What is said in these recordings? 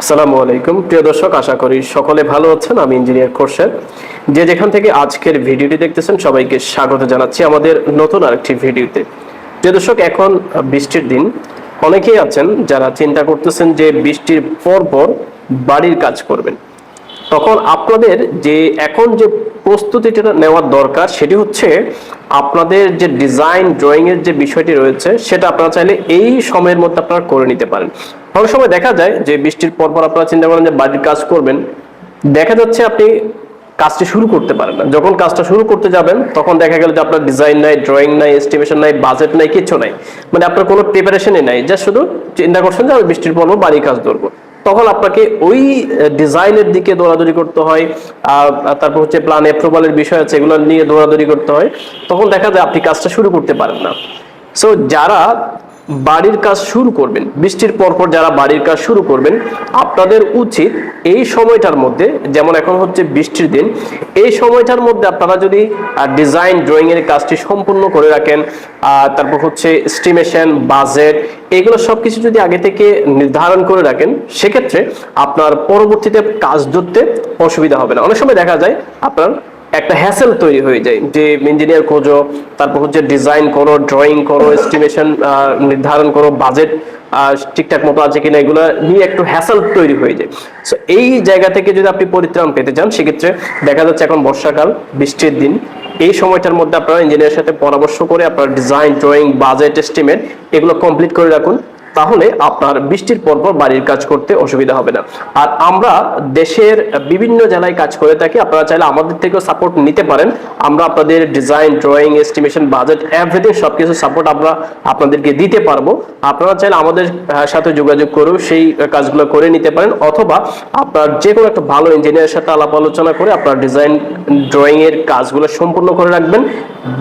আসসালামু আলাইকুম। প্রিয় দর্শক, আশা করি সকলে ভালো আছেন। আমি ইঞ্জিনিয়ার খোরশেদ। যে যেখান থেকে আজকের ভিডিওটি দেখতেছেন, সবাইকে স্বাগত জানাচ্ছি আমাদের নতুন আরেকটি ভিডিওতে। প্রিয় দর্শক, এখন বৃষ্টির দিন। অনেকেই আছেন যারা চিন্তা করতেছেন যে বৃষ্টির পর পর বাড়ির কাজ করবেন। তখন আপনাদের যে এখন যে প্রস্তুতিটা নেওয়ার দরকার সেটি হচ্ছে আপনাদের যে ডিজাইন ড্রয়িং এর যে বিষয়টি রয়েছে সেটা আপনারা চাইলে এই সময়ের মধ্যে আপনারা করে নিতে পারেন। অনেক সময় দেখা যায় যে বৃষ্টির পর পর আপনারা চিন্তা করেন যে বাড়ির কাজ করবেন, দেখা যাচ্ছে আপনি কাজটি শুরু করতে পারেন না। যখন কাজটা শুরু করতে যাবেন, তখন দেখা গেল যে আপনার ডিজাইন নাই ড্রয়িং নাই এস্টিমেশন নাই বাজেট নাই, কিছু নাই। মানে আপনার কোনো প্রিপারেশনই নাই। যা শুধু চিন্তা করছেন যে আমি বৃষ্টির পর পর বাড়ির কাজ ধরবো। তখন আপনাকে ওই ডিজাইনের দিকে দৌড়াদৌড়ি করতে হয় তারপর হচ্ছে প্ল্যান অ্যাপ্রুভালের বিষয় আছে, এগুলো নিয়ে দৌড়াদৌড়ি করতে হয়, তখন দেখা যায় আপনি কাজটা শুরু করতে পারেন না। সো যারা বাড়ির কাজ শুরু করবেন, বৃষ্টির পরপর যারা বাড়ির কাজ শুরু করবেন, আপনাদের উচিত এই সময়টার মধ্যে, যেমন এখন হচ্ছে বৃষ্টির দিন, এই সময়টার মধ্যে আপনারা যদি ডিজাইন ড্রয়িং এর কাজটি সম্পূর্ণ করে রাখেন তারপর হচ্ছে এস্টিমেশন বাজেট এগুলো সবকিছু যদি আগে থেকে নির্ধারণ করে রাখেন, সেক্ষেত্রে আপনার পরবর্তীতে কাজ ধরতে অসুবিধা হবে না। অনেক সময় দেখা যায় আপনার একটা হ্যাসেল তৈরি হয়ে যায় যে ইঞ্জিনিয়ার খোঁজো, তারপর হচ্ছে ডিজাইন করো ড্রয়িং করো এস্টিমেশন নির্ধারণ করো বাজেট ঠিকঠাক মতো আছে কিনা এগুলো নিয়ে একটু হ্যাসেল তৈরি হয়ে যায়। সো এই জায়গা থেকে যদি আপনি পরিত্রাণ পেতে চান, সেক্ষেত্রে দেখা যাচ্ছে এখন বর্ষাকাল, বৃষ্টির দিন। এই সময়টার মধ্যে আপনারা ইঞ্জিনিয়ারের সাথে পরামর্শ করে আপনার ডিজাইন ড্রয়িং বাজেট এস্টিমেট এগুলো কমপ্লিট করে রাখুন। তাহলে আপনার বৃষ্টির পরপর বাড়ির কাজ করতে অসুবিধা হবে না। আর আমরা দেশের বিভিন্ন জেলায় কাজ করে থাকি, আপনারা চাইলে আমাদের থেকেও সাপোর্ট নিতে পারেন। আমরা আপনাদের design drawing estimation budget everything সবকিছু সাপোর্ট আমরা আপনাদেরকে দিতে পারব। আপনারা চাইলে আমাদের সাথে যোগাযোগ করেও সেই কাজগুলো করে নিতে পারেন। অথবা আপনার যে কোনো একটা ভালো ইঞ্জিনিয়ারের সাথে আলাপ আলোচনা করে আপনার ডিজাইন ড্রয়িং এর কাজগুলো সম্পূর্ণ করে রাখবেন।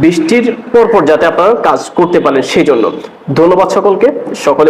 বৃষ্টির পরপর যাতে আপনারা কাজ করতে পারেন সেই জন্য ধন্যবাদ সকলকে। সকলে